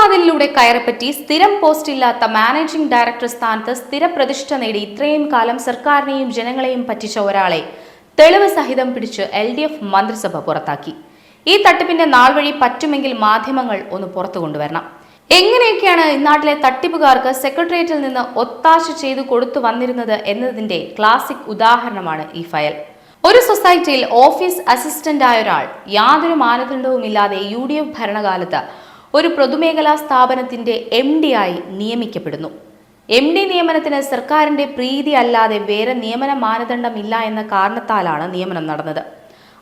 പിൻവാതിലിലൂടെ കയറിപ്പറ്റി സ്ഥിരം പോസ്റ്റ് ഇല്ലാത്ത managing director സ്ഥാനത്ത് സ്ഥിരപ്രതിഷ്ഠ നേടി ഇത്രയും കാലം സർക്കാരിനെയും ജനങ്ങളെയും പറ്റിച്ച ഒരാളെ തെളിവ് സഹിതം പിടിച്ച് എൽ ഡി എഫ് മന്ത്രിസഭ പുറത്താക്കി. ഈ തട്ടിപ്പിന്റെ നാൾ വഴി പറ്റുമെങ്കിൽ മാധ്യമങ്ങൾ ഒന്ന് പുറത്തു കൊണ്ടുവരണം. എങ്ങനെയൊക്കെയാണ് ഇന്നാട്ടിലെ തട്ടിപ്പുകാർക്ക് സെക്രട്ടേറിയറ്റിൽ നിന്ന് ഒത്താശ ചെയ്തു കൊടുത്തു വന്നിരുന്നത് എന്നതിന്റെ ക്ലാസിക് ഉദാഹരണമാണ് ഈ ഫയൽ. ഒരു സൊസൈറ്റിയിൽ ഓഫീസ് അസിസ്റ്റന്റ് ആയ ഒരാൾ യാതൊരു മാനദണ്ഡവുമില്ലാതെ യു ഡി എഫ് ഭരണകാലത്ത് ഒരു പൊതുമേഖലാ സ്ഥാപനത്തിന്റെ എം ഡി ആയി നിയമിക്കപ്പെടുന്നു. എം ഡി നിയമനത്തിന് സർക്കാരിന്റെ പ്രീതി അല്ലാതെ വേറെ നിയമന മാനദണ്ഡമില്ല എന്ന കാരണത്താലാണ് നിയമനം നടന്നത്.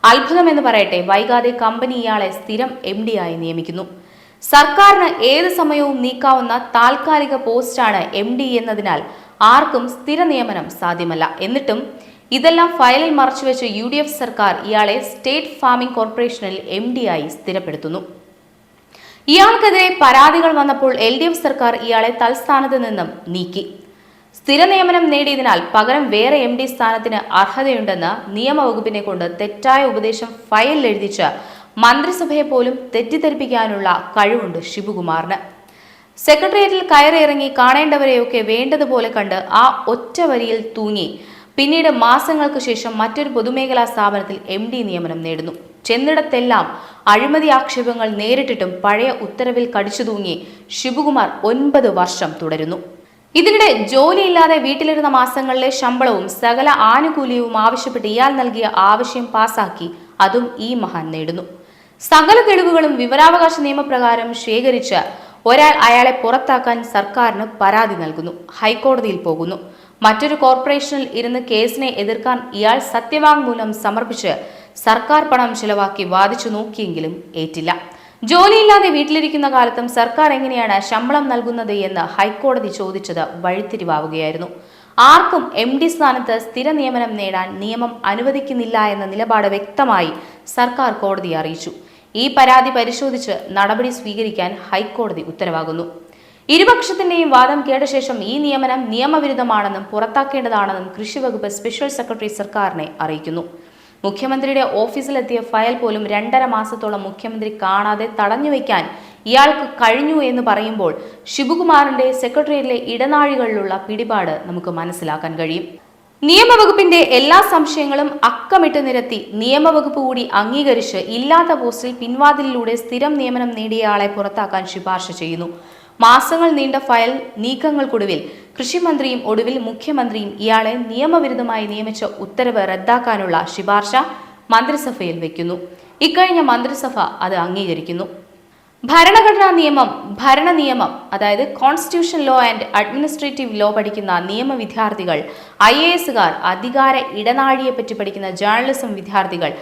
അത്ഭുതം എന്ന് പറയട്ടെ വൈകാതെ കമ്പനി ഇയാളെ സ്ഥിരം എം ഡി ആയി നിയമിക്കുന്നു. സർക്കാരിന് ഏത് സമയവും നീക്കാവുന്ന താൽക്കാലിക പോസ്റ്റാണ് എം ഡി എന്നതിനാൽ ആർക്കും സ്ഥിര നിയമനം സാധ്യമല്ല. എന്നിട്ടും ഇതെല്ലാം ഫയലിൽ മറച്ചുവെച്ച് യു ഡി എഫ് സർക്കാർ ഇയാളെ സ്റ്റേറ്റ് ഫാമിംഗ് കോർപ്പറേഷനിൽ എം ഡി ആയി സ്ഥിരപ്പെടുത്തുന്നു. ഇയാൾക്കെതിരെ പരാതികൾ വന്നപ്പോൾ എൽ ഡി എഫ് സർക്കാർ ഇയാളെ തൽസ്ഥാനത്ത് നിന്നും നീക്കി. സ്ഥിര നിയമനം നേടിയതിനാൽ പകരം വേറെ എം ഡി സ്ഥാനത്തിന് അർഹതയുണ്ടെന്ന് നിയമവകുപ്പിനെ കൊണ്ട് തെറ്റായ ഉപദേശം ഫയലിൽ എഴുതിച്ച് മന്ത്രിസഭയെ പോലും തെറ്റിദ്ധരിപ്പിക്കാനുള്ള കഴിവുണ്ട് ശിവകുമാറിന്. സെക്രട്ടേറിയറ്റിൽ കയറിയിറങ്ങി കാണേണ്ടവരെയൊക്കെ വേണ്ടതുപോലെ കണ്ട് ആ ഒറ്റ വരിയിൽ തൂങ്ങി. പിന്നീട് മാസങ്ങൾക്ക് ശേഷം മറ്റൊരു പൊതുമേഖലാ സ്ഥാപനത്തിൽ എം നിയമനം നേടുന്നു. ചെന്നിടത്തെല്ലാം അഴിമതി ആക്ഷേപങ്ങൾ നേരിട്ടിട്ടും പഴയ ഉത്തരവിൽ കടിച്ചു തൂങ്ങി ശിവകുമാർ ഒൻപത് വർഷം തുടരുന്നു. ഇതിനിടെ ജോലിയില്ലാതെ വീട്ടിലിരുന്ന മാസങ്ങളിലെ ശമ്പളവും സകല ആനുകൂല്യവും ആവശ്യപ്പെട്ട് ഇയാൾ നൽകിയ ആവശ്യം പാസാക്കി അതും ഈ മഹാൻ നേടുന്നു. സകല തെളിവുകളും വിവരാവകാശ നിയമപ്രകാരം ശേഖരിച്ച് ഒരാൾ അയാളെ പുറത്താക്കാൻ സർക്കാരിന് പരാതി നൽകുന്നു. ഹൈക്കോടതിയിൽ പോകുന്നു. മറ്റൊരു കോർപ്പറേഷനിൽ ഇരുന്ന് കേസിനെ എതിർക്കാൻ ഇയാൾ സത്യവാങ്മൂലം സമർപ്പിച്ച് സർക്കാർ പണം ചിലവാക്കി വാദിച്ചു നോക്കിയെങ്കിലും ഏറ്റില്ല. ജോലിയില്ലാതെ വീട്ടിലിരിക്കുന്ന കാലത്തും സർക്കാർ എങ്ങനെയാണ് ശമ്പളം നൽകുന്നത് എന്ന് ഹൈക്കോടതി ചോദിച്ചത് വഴിത്തിരിവാവുകയായിരുന്നു. ആർക്കും എം ഡി സ്ഥാനത്ത് സ്ഥിര നിയമനം നേടാൻ നിയമം അനുവദിക്കുന്നില്ല എന്ന നിലപാട് വ്യക്തമായി സർക്കാർ കോടതിയെ അറിയിച്ചു. ഈ പരാതി പരിശോധിച്ച് നടപടി സ്വീകരിക്കാൻ ഹൈക്കോടതി ഉത്തരവാകുന്നു. ഇരുപക്ഷത്തിന്റെയും വാദം കേട്ട ശേഷം ഈ നിയമനം നിയമവിരുദ്ധമാണെന്നും പുറത്താക്കേണ്ടതാണെന്നും കൃഷി വകുപ്പ് സ്പെഷ്യൽ സെക്രട്ടറി സർക്കാരിനെ അറിയിക്കുന്നു. മുഖ്യമന്ത്രിയുടെ ഓഫീസിലെത്തിയ ഫയൽ പോലും രണ്ടര മാസത്തോളം മുഖ്യമന്ത്രി കാണാതെ തടഞ്ഞുവെക്കാൻ ഇയാൾക്ക് കഴിഞ്ഞു എന്ന് പറയുമ്പോൾ ശിവകുമാറിന്റെ സെക്രട്ടേറിയറ്റിലെ ഇടനാഴികളിലുള്ള പിടിപാട് നമുക്ക് മനസ്സിലാക്കാൻ കഴിയും. നിയമവകുപ്പിന്റെ എല്ലാ സംശയങ്ങളും അക്കമിട്ട് നിരത്തി നിയമവകുപ്പ് കൂടി അംഗീകരിച്ച് ഇല്ലാത്ത പോസ്റ്റിൽ പിൻവാതിലിലൂടെ സ്ഥിരം നിയമനം നേടിയ ആളെ പുറത്താക്കാൻ ശുപാർശ ചെയ്യുന്നു. മാസങ്ങൾ നീണ്ട ഫയൽ നീക്കങ്ങൾക്കൊടുവിൽ കൃഷിമന്ത്രിയും ഒടുവിൽ മുഖ്യമന്ത്രിയും ഇയാളെ നിയമവിരുദ്ധമായി നിയമിച്ച ഉത്തരവ് റദ്ദാക്കാനുള്ള ശുപാർശ മന്ത്രിസഭയിൽ വയ്ക്കുന്നു ഇക്കഴിഞ്ഞ മന്ത്രിസഭ അത് അംഗീകരിക്കുന്നു. ഭരണഘടനാ നിയമം ഭരണ നിയമം അതായത് constitution law and administrative law പഠിക്കുന്ന നിയമ വിദ്യാർത്ഥികൾ ഐ എ എസുകാർ അധികാര ഇടനാഴിയെ പറ്റി പഠിക്കുന്ന ജേർണലിസം വിദ്യാർത്ഥികൾ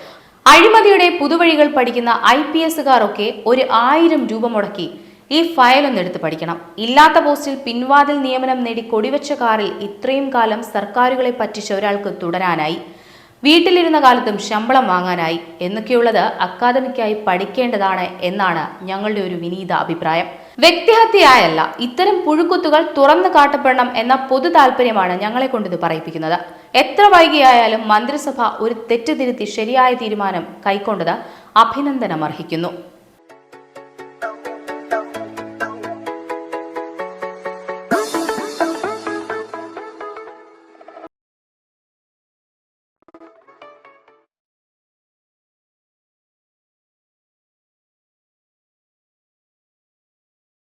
അഴിമതിയുടെ പുതുവഴികൾ പഠിക്കുന്ന ഐ പി എസുകാർ ഒരു ആയിരം രൂപ മുടക്കി ഈ ഫയൽ ഒന്ന് എടുത്ത് പഠിക്കണം. ഇല്ലാത്ത പോസ്റ്റിൽ പിൻവാതിൽ നിയമനം നേടി കൊടിവെച്ച കാറിൽ ഇത്രയും കാലം സർക്കാരുകളെ പറ്റിച്ച ഒരാൾക്ക് തുടരാനായി. വീട്ടിലിരുന്ന കാലത്തും ശമ്പളം വാങ്ങാനായി. എന്നൊക്കെയുള്ളത് അക്കാദമിക്കായി പഠിക്കേണ്ടതാണ് എന്നാണ് ഞങ്ങളുടെ ഒരു വിനീത അഭിപ്രായം. വ്യക്തിഹത്യയായല്ല ഇത്തരം പുഴുക്കുത്തുകൾ തുറന്നു കാട്ടപ്പെടണം എന്ന പൊതു താല്പര്യമാണ് ഞങ്ങളെ കൊണ്ടിത് പറയിപ്പിക്കുന്നത്. എത്ര വൈകിയായാലും മന്ത്രിസഭ ഒരു തെറ്റ് തിരുത്തി ശരിയായ തീരുമാനം കൈക്കൊണ്ടത് അഭിനന്ദനം അർഹിക്കുന്നു